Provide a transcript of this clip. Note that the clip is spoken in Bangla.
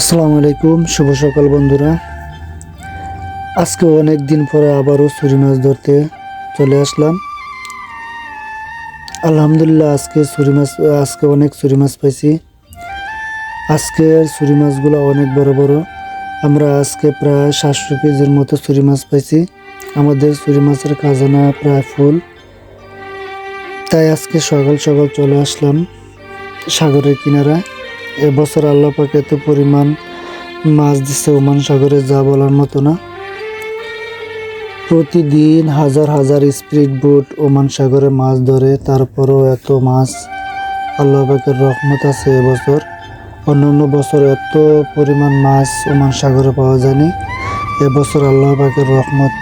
আসসালামু আলাইকুম, শুভ সকাল বন্ধুরা। আজকে অনেক দিন পরে আবারও ছুরি মাছ ধরতে চলে আসলাম। আলহামদুলিল্লাহ, আজকে ছুরি মাছ, আজকে অনেক ছুরি মাছ পাইছি। আজকের ছুরি মাছগুলো অনেক বড় বড়। আমরা আজকে প্রায় সাতশো কেজির মতো ছুরি মাছ পাইছি। আমাদের ছুরি মাছের খাজানা প্রায় ফুল। তাই আজকে সকাল সকাল চলে আসলাম সাগরের কিনারায়। এবছর আল্লাহ পাক এত পরিমাণ মাছ দিচ্ছে ওমান সাগরে, যা বলার মতো না। প্রতিদিন হাজার হাজার স্পিড বোট ওমান সাগরে মাছ ধরে, তারপরও এত মাছ আল্লাহ পাকের রহমত আছে এবছর অন্যান্য বছর এত পরিমাণ মাছ ওমান সাগরে পাওয়া যায়নি। এবছর আল্লাহ পাকের রহমত